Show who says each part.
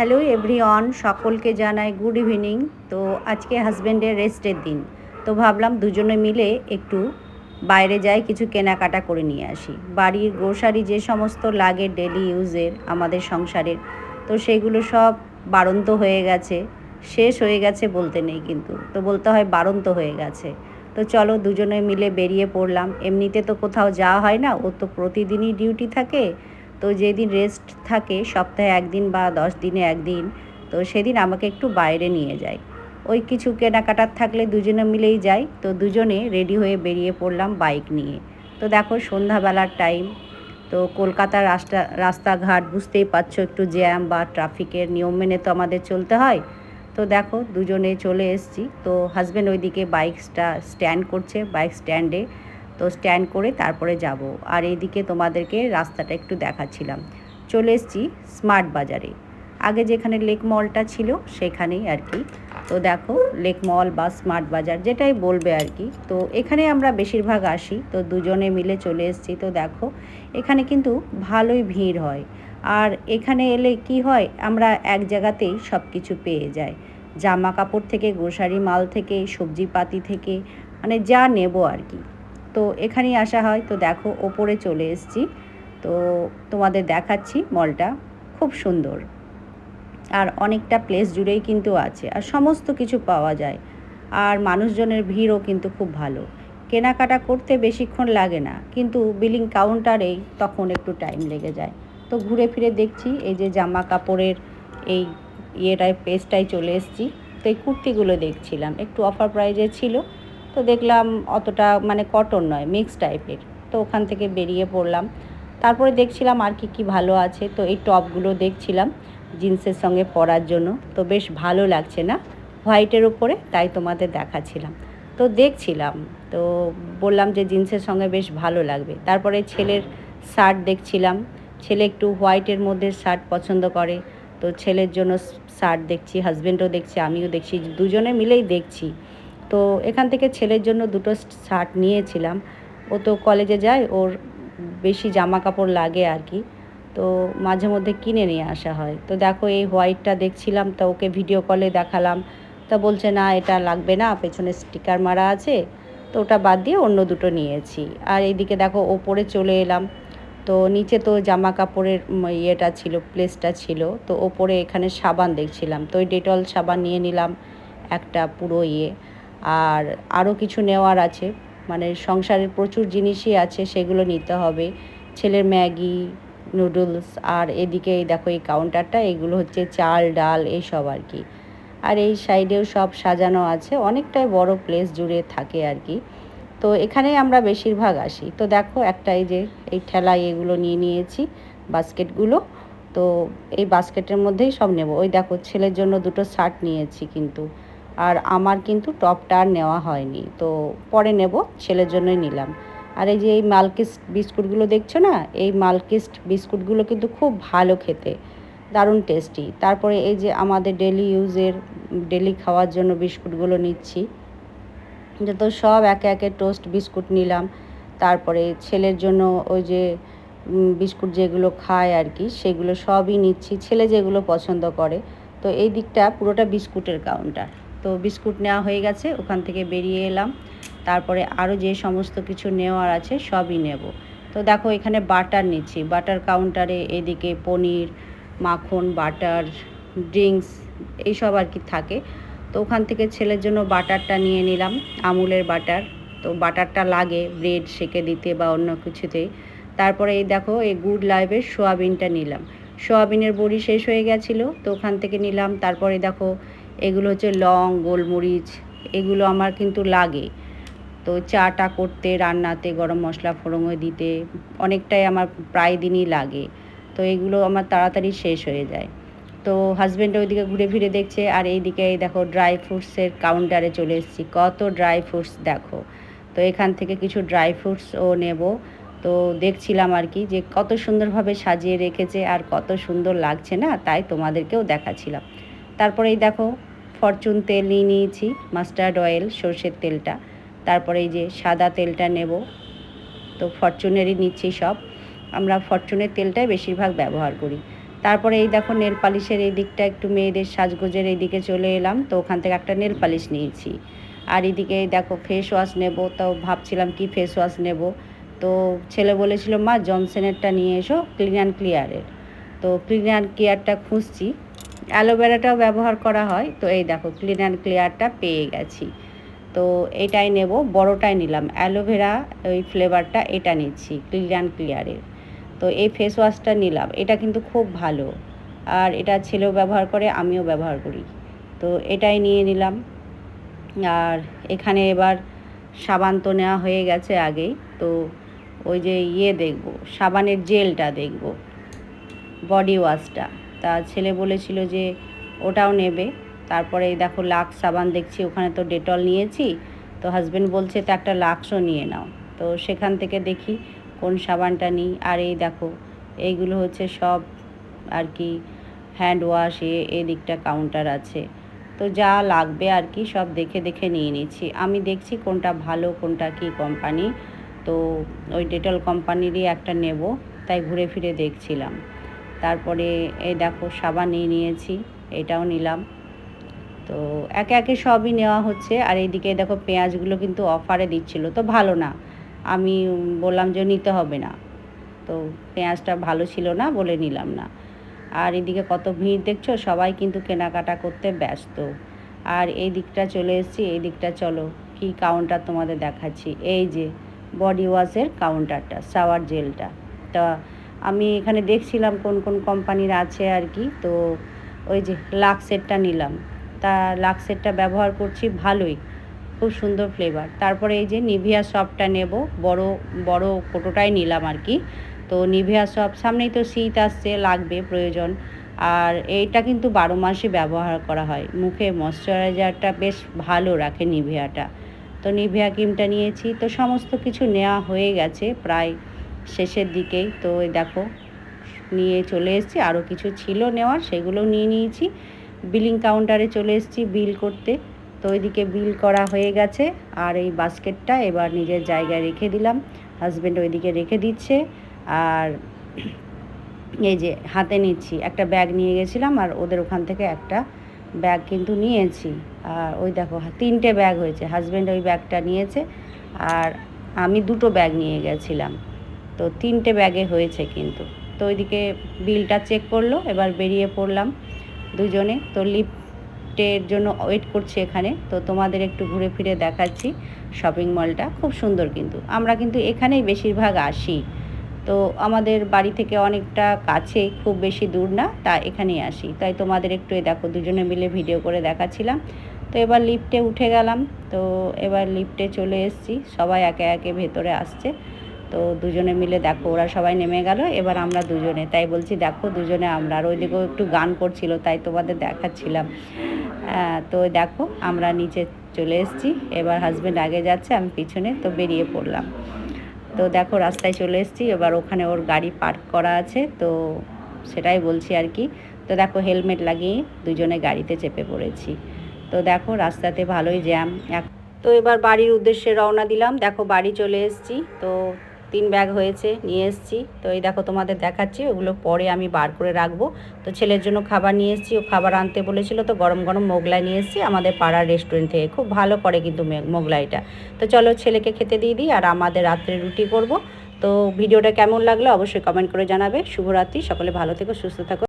Speaker 1: Hello everyone, সকলকে জানাই good evening. তো আজকে হাজব্যান্ডের রেস্টের দিন। তো ভাবলাম দুজনে মিলে একটু বাইরে যাই, কিছু কেনাকাটা করে নিয়ে আসি। বাড়ির গ্রোসারি যে সমস্ত লাগে ডেলি ইউজের আমাদের সংসারের, তো সেগুলো সব বারন্ত হয়ে গেছে। শেষ হয়ে গেছে বলতে নেই কিন্তু, তো বলতে হয় বারন্ত হয়ে গেছে। তো চলো দুজনে মিলে বেরিয়ে পড়লাম। এমনিতে তো কোথাও যাওয়া হয় না, ও তো প্রতিদিনই ডিউটি থাকে। তো যেদিন রেস্ট থাকে সপ্তাহে একদিন বা দশ দিনে একদিন, তো সেদিন আমাকে একটু বাইরে নিয়ে যায়। ওই কিছু কেনাকাটার থাকলে দুজনে মিলেই যাই, তো দুজনে রেডি হয়ে বেরিয়ে পড়লাম বাইক নিয়ে। তো দেখো সন্ধ্যাবেলার টাইম তো কলকাতার রাস্তা, রাস্তাঘাট বুঝতেই পারছ একটু জ্যাম বা ট্রাফিকের নিয়ম মেনে তো আমাদের চলতে হয়। তো দেখো দুজনে চলে এসেছি, তো হাজব্যান্ড ওইদিকে বাইকটা স্ট্যান্ড করছে বাইক স্ট্যান্ডে তো স্ট্যান্ড করে তারপরে যাব। আর এইদিকে তোমাদেরকে রাস্তাটা একটু দেখাচ্ছিলাম। চলে এসেছি স্মার্ট বাজারে। আগে যেখানে লেক মলটা ছিল, সেখানেই আর কি। তো দেখো, লেক মল বা স্মার্ট বাজার যেটাই বলবে আর কি। তো এখানে আমরা বেশিরভাগ আসি, তো দুজনে মিলে চলে এসেছি। তো দেখো, এখানে কিন্তু ভালোই ভিড় হয়। আর এখানে এলে কি হয়, আমরা এক জায়গাতেই সব কিছু পেয়ে যাই। জামা কাপড় থেকে গ্রোসারি মাল থেকে, সবজিপাতি থেকে মানে যা নেব আর কি। তো এখানেই আসা হয়। তো দেখো, ওপরে চলে এসেছি। তো তোমাদের দেখাচ্ছি মলটা। খুব সুন্দর। আর অনেকটা প্লেস জুড়েই কিন্তু আছে। আর সমস্ত কিছু পাওয়া যায়। আর মানুষজনের ভিড়ও কিন্তু খুব ভালো। কেনাকাটা করতে বেশিক্ষণ লাগে না। কিন্তু বিলিং কাউন্টারেই তখন একটু টাইম লেগে যায়। তো ঘুরে ফিরে দেখছি, এই যে জামা কাপড়ের এই ইয়েটায় পেস্টটাই চলে এসেছি। তো এই কুর্তিগুলো দেখছিলাম। একটু অফার প্রাইজে ছিল। তো দেখলাম অতটা মানে কটন নয় মিক্স টাইপের তো ওখান থেকে বেরিয়ে পড়লাম। তারপরে দেখছিলাম আর কি কি ভালো আছে। তো এই টপগুলো দেখছিলাম জিন্সের সঙ্গে পরার জন্য। তো বেশ ভালো লাগছে না? হোয়াইটের উপরে, তাই তোমাদের দেখাচ্ছিলাম। তো দেখছিলাম, তো বললাম যে জিন্সের সঙ্গে বেশ ভালো লাগবে। তারপরে ছেলের শার্ট দেখছিলাম। ছেলে একটু হোয়াইটের মধ্যে শার্ট পছন্দ করে। তো ছেলের জন্য শার্ট দেখছি হাজব্যান্ডও দেখছি, আমিও দেখছি। দুজনে মিলেই দেখছি। তো এখান থেকে ছেলের জন্য দুটো শার্ট নিয়েছিলাম। ও তো কলেজে যায়, ওর বেশি জামা কাপড় লাগে আর কি। তো মাঝে মধ্যে কিনে নিয়ে আসা হয়। তো দেখো এই হোয়াইটটা দেখছিলাম, তো ওকে ভিডিও কলে দেখালাম। তা বলছে, না, এটা লাগবে না, পেছনে স্টিকার মারা আছে। তো ওটা বাদ দিয়ে অন্য দুটো নিয়েছি। আর এইদিকে দেখো ওপরে চলে এলাম। তো নিচে তো জামা কাপড়ের ইয়েটা ছিল প্লেসটা ছিল। তো ওপরে এখানে সাবান দেখছিলাম। তো ওই ডেটল সাবান নিয়ে নিলাম, একটা পুরো ইয়ে। আর আরও কিছু নেওয়ার আছে। মানে সংসারের প্রচুর জিনিসই আছে, সেগুলো নিতে হবে। ছেলের ম্যাগি, নুডলস আর এদিকে এই দেখো এই কাউন্টারটা এগুলো হচ্ছে চাল, ডাল এইসব আর কি। আর এই সাইডেও সব সাজানো আছে। অনেকটাই বড় প্লেস জুড়ে থাকে আর কি। তো এখানেই আমরা বেশিরভাগ আসি। তো দেখো একটা এই যে, এই ঠেলায় এগুলো নিয়ে নিয়েছি, বাস্কেটগুলো। তো এই বাস্কেটের মধ্যেই সব নেব। ওই দেখো ছেলের জন্য দুটো শার্ট নিয়েছি কিন্তু। আর আমার কিন্তু টপটা আর নেওয়া হয়নি। তো পরে নেব, ছেলের জন্যই নিলাম। আর এই যে এই মালকিস্ট বিস্কুটগুলো দেখছ না? এই মালকিস্ট বিস্কুটগুলো কিন্তু খুব ভালো খেতে। দারুণ টেস্টি তারপরে এই যে আমাদের ডেলি ইউজের ডেলি খাওয়ার জন্য বিস্কুটগুলো নিচ্ছি। তো সব একে একে টোস্ট বিস্কুট নিলাম। তারপরে ছেলের জন্য ওই যে বিস্কুট যেগুলো খায় আর কি, সেগুলো সবই নিচ্ছি। ছেলে যেগুলো পছন্দ করে। তো এই দিকটা পুরোটা বিস্কুটের কাউন্টার তো বিস্কুট নেওয়া হয়ে গেছে, ওখান থেকে বেরিয়ে এলাম। তারপরে আরও যে সমস্ত কিছু নেওয়ার আছে সবই নেব। তো দেখো এখানে বাটার নিচ্ছি, বাটার কাউন্টারে এদিকে পনির, মাখন, বাটার, ড্রিঙ্কস এইসব আর কি থাকে। তো ওখান থেকে ছেলের জন্য বাটারটা নিয়ে নিলাম, আমুলের বাটার। তো বাটারটা লাগে ব্রেড সেকে দিতে বা অন্য কিছুতে তারপরে এই দেখো এই গুড লাইফের সোয়াবিনটা নিলাম। সোয়াবিনের বড়ি শেষ হয়ে গেছিল, তো ওখান থেকে নিলাম। তারপরে দেখো এগুলো হচ্ছে লং, গোলমরিচ, এগুলো আমার কিন্তু লাগে। তো চাটা করতে, রান্নাতে, গরম মশলা ফোড়ঙে দিতে অনেকটাই আমার প্রায় দিনই লাগে। তো এগুলো আমার তাড়াতাড়ি শেষ হয়ে যায়। তো হাজব্যান্ড ওইদিকে ঘুরে ফিরে দেখছে আর এইদিকে দেখো ড্রাই ফ্রুটসের কাউন্টারে চলে এসেছি। কত ড্রাই ফ্রুটস দেখো। তো এখান থেকে কিছু ড্রাই ফ্রুটসও নেব। তো দেখছিলাম আর কি যে কত সুন্দরভাবে সাজিয়ে রেখেছে আর কত সুন্দর লাগছে না, তাই তোমাদেরকেও দেখাচ্ছিলাম। তারপরে এই দেখো ফরচুন তেল নিয়ে নিয়েছি মাস্টার্ড অয়েল সর্ষের তেলটা। তারপরে এই যে সাদা তেলটা নেব, তো ফরচুনেরই নিচ্ছি সব। আমরা ফরচুনের তেলটাই বেশিরভাগ ব্যবহার করি। তারপরে এই দেখো নেল পালিশের এই দিকটা একটু মেয়েদের সাজগোজের এই দিকে চলে এলাম, তো ওখান থেকে একটা নেল পালিশ নিয়েছি। আর এদিকে দেখো ফেস ওয়াশ নেব, তো ভাবছিলাম কি ফেস ওয়াশ নেব। তো ছেলে বলেছিল, মা জনসেনেরটা নিয়ে এসো ক্লিন অ্যান্ড ক্লিয়ারের তো ক্লিন অ্যান্ড ক্লিয়ারটা খুঁজছি। অ্যালোভেরাটাও ব্যবহার করা হয়। তো এই দেখো, ক্লিন অ্যান্ড ক্লিয়ারটা পেয়ে গেছি। তো এটাই নেব, বড়টাই নিলাম। অ্যালোভেরা, ওই ফ্লেভারটা এটা নিচ্ছি, ক্লিন অ্যান্ড ক্লিয়ারের। তো এই ফেস ওয়াশটা নিলাম, এটা কিন্তু খুব ভালো। আর এটা ছেলেও ব্যবহার করে, আমিও ব্যবহার করি। তো এটাই নিয়ে নিলাম। আর এখানে এবার সাবান তো নেওয়া হয়ে গেছে আগেই। তো ওই যে ইয়ে দেখব, সাবানের জেলটা দেখব, বডি ওয়াশটা। তা ছেলে বলেছিল যে ওটাও নেবে। তারপরে দেখো লাক্স সাবান দেখছি, ওখানে তো ডেটল নিয়েছি। তো হাজব্যান্ড বলছে, তো একটা লাক্সও নিয়ে নাও। তো সেখান থেকে দেখি কোন সাবানটা নিই। আর এই দেখো, এইগুলো হচ্ছে সব আর কি হ্যান্ড ওয়াশ এ, এদিকটা কাউন্টার আছে। তো যা লাগবে আর কি সব দেখে দেখে নিয়ে নিচ্ছি। আমি দেখছি কোনটা ভালো, কোনটা কি কোম্পানি তো ওই ডেটল কোম্পানিরই একটা নেব, তাই ঘুরে ফিরে দেখছিলাম। তারপরে, এই দেখো সাবান নিয়ে নিয়েছি, এটাও নিলাম। তো একে একে সবই নেওয়া হচ্ছে, আর এইদিকে দেখো পেঁয়াজগুলো কিন্তু অফারে দিচ্ছিল, তো ভালো না। আমি বললাম যে নিতে হবে না, তো পেঁয়াজটা ভালো ছিল না বলে নিলাম না। আর এদিকে কত ভিড় দেখছ, সবাই কিন্তু কেনাকাটা করতে ব্যস্ত। আর এই দিকটা চলে এসেছি, এই দিকটা চলো, কি কাউন্টার তোমাদের দেখাচ্ছি। এই যে বডি ওয়াশের কাউন্টারটা শাওয়ার জেলটা তা আমি এখানে দেখছিলাম কোন কোন কোম্পানির আছে আর কি, তো ওই যে লাক্সেরটা নিলাম। তা লাক্সেরটা ব্যবহার করছি ভালোই, খুব সুন্দর ফ্লেভার তারপরে এই যে নিভিয়া সপটা নেব, বড় বড় কোটোটাই নিলাম আর কি। তো নিভিয়া সপ সামনেই তো শীত আসছে, লাগবে, প্রয়োজন। আর এইটা কিন্তু বারো মাসই ব্যবহার করা হয়। মুখে ময়শ্চারাইজারটা বেশ ভালো রাখে নিভিয়াটা তো নিভিয়া ক্রিমটা নিয়েছি, তো সমস্ত কিছু নেওয়া হয়ে গেছে, প্রায় শেষের দিকেই। তো ওই দেখো, নিয়ে চলে এসেছি। আরও কিছু ছিল নেওয়ার সেগুলোও নিয়ে নিয়েছি। বিলিং কাউন্টারে চলে এসেছি বিল করতে। তো ওইদিকে বিল করা হয়ে গেছে। আর এই বাস্কেটটা এবার নিজের জায়গায় রেখে দিলাম। হাজব্যান্ড ওইদিকে রেখে দিচ্ছে। আর এই যে হাতে নিচ্ছি, একটা ব্যাগ নিয়ে গেছিলাম। আর ওদের ওখান থেকে একটা ব্যাগ কিন্তু নিয়েছি। আর ওই দেখো, তিনটে ব্যাগ হয়েছে। হাজব্যান্ড ওই ব্যাগটা নিয়েছে। আর আমি দুটো ব্যাগ নিয়ে গেছিলাম। তো তিনটে ব্যাগে হয়েছে কিন্তু। তো ওইদিকে বিলটা চেক করল, এবার বেরিয়ে পড়লাম দুজনে। তো লিফটের জন্য ওয়েট করছি এখানে। তো তোমাদের একটু ঘুরে ফিরে দেখাচ্ছি শপিং মলটা। খুব সুন্দর কিন্তু। আমরা কিন্তু এখানেই বেশিরভাগ আসি। তো আমাদের বাড়ি থেকে অনেকটা কাছে, খুব বেশি দূর না, তা এখানেই আসি। তাই তোমাদের একটু দেখো, দুজনে মিলে ভিডিও করে দেখাচ্ছিলাম। তো এবার লিফটে উঠে গেলাম। তো এবার লিফটে চলে এসেছি। সবাই একে একে ভেতরে আসছে। তো দুজনে মিলে দেখো, ওরা সবাই নেমে গেল, এবার আমরা দুজনে। তাই বলছি, দেখো দুজনে আমরা। আর ওইদিকেও একটু গান করছিল, তাই তোমাদের দেখাচ্ছিলাম। তো দেখো, আমরা নিচে চলে এসেছি। এবার হাজব্যান্ড আগে যাচ্ছে, আমি পিছনে, তো বেরিয়ে পড়লাম। তো দেখো, রাস্তায় চলে এসেছি। এবার ওখানে ওর গাড়ি পার্ক করা আছে, তো সেটাই বলছি আর কি। তো দেখো হেলমেট লাগিয়ে দুজনে গাড়িতে চেপে পড়েছি। তো দেখো, রাস্তাতে ভালোই জ্যাম তো এবার বাড়ির উদ্দেশ্যে রওনা দিলাম। দেখো, বাড়ি চলে এসেছি। তো তিন ব্যাগ হয়েছে, নিয়ে এসেছি। তো এই দেখো তোমাদের দেখাচ্ছি, ওগুলো পরে আমি বার করে রাখব। তো ছেলের জন্য খাবার নিয়ে এসেছি, ও খাবার আনতে বলেছিল তো গরম গরম মোগলাই নিয়ে এসেছি, আমাদের পাড়ার রেস্টুরেন্ট থেকে। খুব ভালো করে কিন্তু মোগলাইটা। তো চলো ছেলেকে খেতে দিয়ে দিই, আর আমাদের রাত্রে রুটি করব। তো ভিডিওটা কেমন লাগল অবশ্যই কমেন্ট করে জানাবে। শুভরাত্রি, সকলে ভালো থেকো, সুস্থ থাকো।